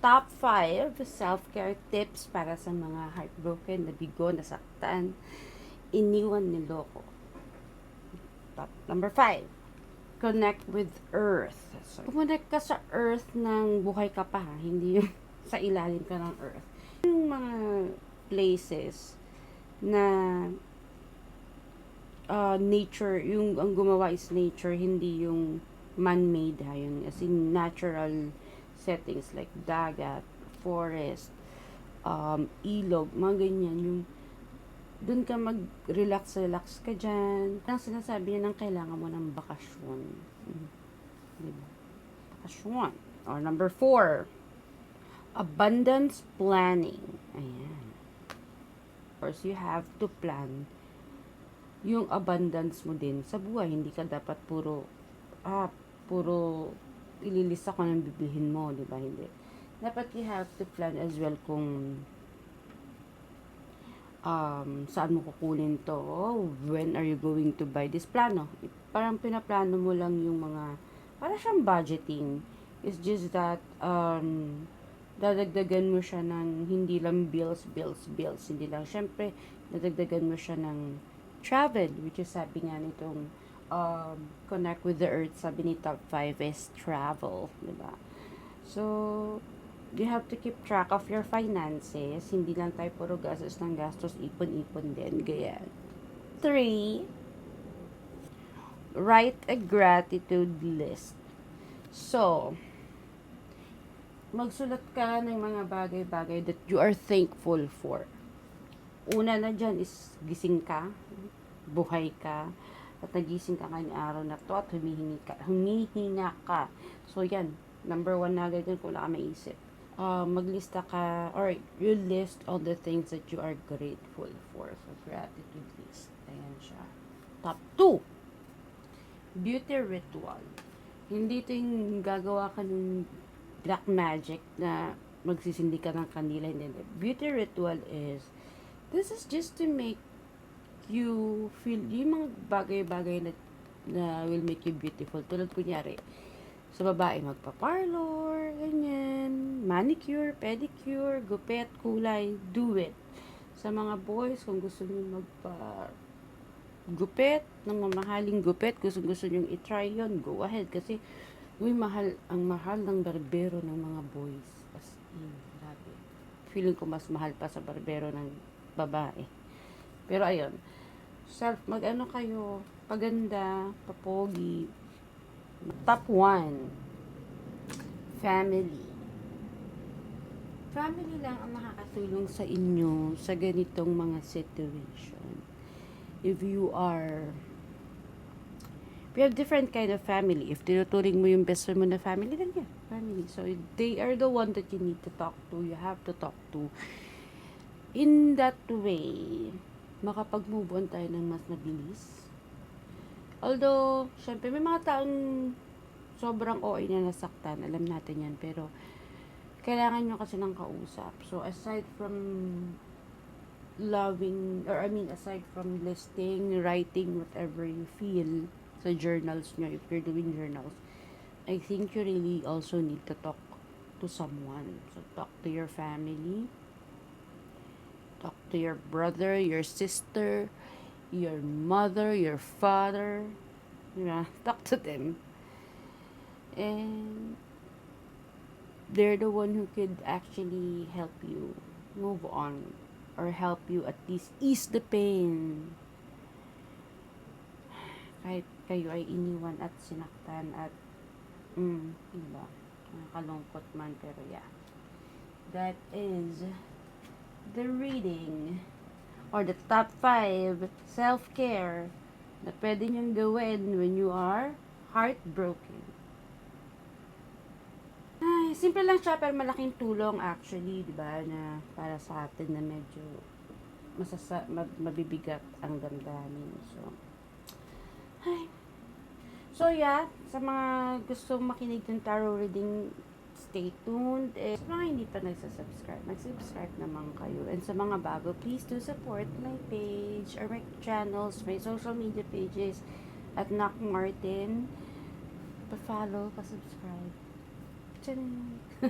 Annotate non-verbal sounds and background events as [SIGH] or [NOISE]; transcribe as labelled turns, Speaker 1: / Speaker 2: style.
Speaker 1: Top 5 self-care tips para sa mga heartbroken, nabigo, nasaktan, iniwan niloko. Top number 5. Connect with Earth. So, connect ka sa Earth ng buhay ka pa, ha? hindi yung [LAUGHS] sa ilalim ka ng Earth. Yung mga places na uh, nature, yung ang gumawa is nature, hindi yung man-made ha, yun, as in natural settings like dagat, forest, um, ilog, mga ganyan, yung dun ka mag-relax, relax ka dyan. Ang sinasabi niya ng kailangan mo ng bakasyon. Mm. Diba? Bakasyon. Or number four, abundance planning. Ayan. Of course, you have to plan yung abundance mo din sa buhay. Hindi ka dapat puro, ah, puro ililista ko ng bibilhin mo, di ba? Hindi. Dapat you have to plan as well kung um, saan mo kukunin to, when are you going to buy this plano. Parang pinaplano mo lang yung mga, para siyang budgeting. It's just that, um, dadagdagan mo siya ng hindi lang bills, bills, bills. Hindi lang, syempre, dadagdagan mo siya ng travel, which is sabi nga nitong um, connect with the earth, sabi ni top 5 is travel, di ba? So, you have to keep track of your finances. Hindi lang tayo puro gastos ng gastos, ipon-ipon din, ganyan. 3. Write a gratitude list. So, magsulat ka ng mga bagay-bagay that you are thankful for. Una na dyan is gising ka, buhay ka, at nagising ka ngayong araw na to at humihingi ka, humihinga ka. So, yan. Number one na agad yun kung wala ka maisip. Uh, maglista ka, or you list all the things that you are grateful for. So, gratitude list. Ayan siya. Top two. Beauty ritual. Hindi ito yung gagawa ka ng black magic na magsisindi ka ng kanila. Hindi, hindi. Beauty ritual is, this is just to make you feel, yung mga bagay-bagay na, na will make you beautiful. Tulad kunyari, sa babae, magpa-parlor, ganyan, manicure, pedicure, gupet, kulay, do it. Sa mga boys, kung gusto niyo magpa gupet, ng mamahaling gupet, gusto gusto niyo i-try yon go ahead. Kasi, uy, mahal, ang mahal ng barbero ng mga boys. As in, grabe. Feeling ko mas mahal pa sa barbero ng babae. Pero ayun, self, mag-ano kayo, paganda, papogi. Top 1, family. Family lang ang makakatulong sa inyo sa ganitong mga situation. If you are we have different kind of family. If tinuturing mo yung best friend mo na family, then yeah, family. So, they are the one that you need to talk to. You have to talk to. In that way, makapag-move on tayo ng mas mabilis. Although, syempre, may mga taong sobrang OA na nasaktan. Alam natin yan. Pero, kailangan nyo kasi ng kausap. So, aside from loving, or I mean, aside from listing, writing, whatever you feel sa journals nyo, if you're doing journals, I think you really also need to talk to someone. So, talk to your family, talk to your brother, your sister, your mother, your father. Yeah, [LAUGHS] talk to them. And they're the one who could actually help you move on or help you at least ease the pain. [SIGHS] Kahit kayo ay iniwan at sinaktan at mm, iba, nakakalungkot man pero yeah. That is the reading or the top 5 self-care na pwede niyong gawin when you are heartbroken. Ay, simple lang siya pero malaking tulong actually, 'di ba, na para sa atin na medyo masasa mab- mabibigat ang damdamin. So, ay. So yeah, sa mga gustong makinig ng tarot reading, stay tuned. Eh, sa mga hindi pa nagsasubscribe, mag-subscribe naman kayo. And sa mga bago, please do support my page or my channels, my social media pages at Knock Martin. Pa-follow, pa-subscribe. Tcharing! [LAUGHS]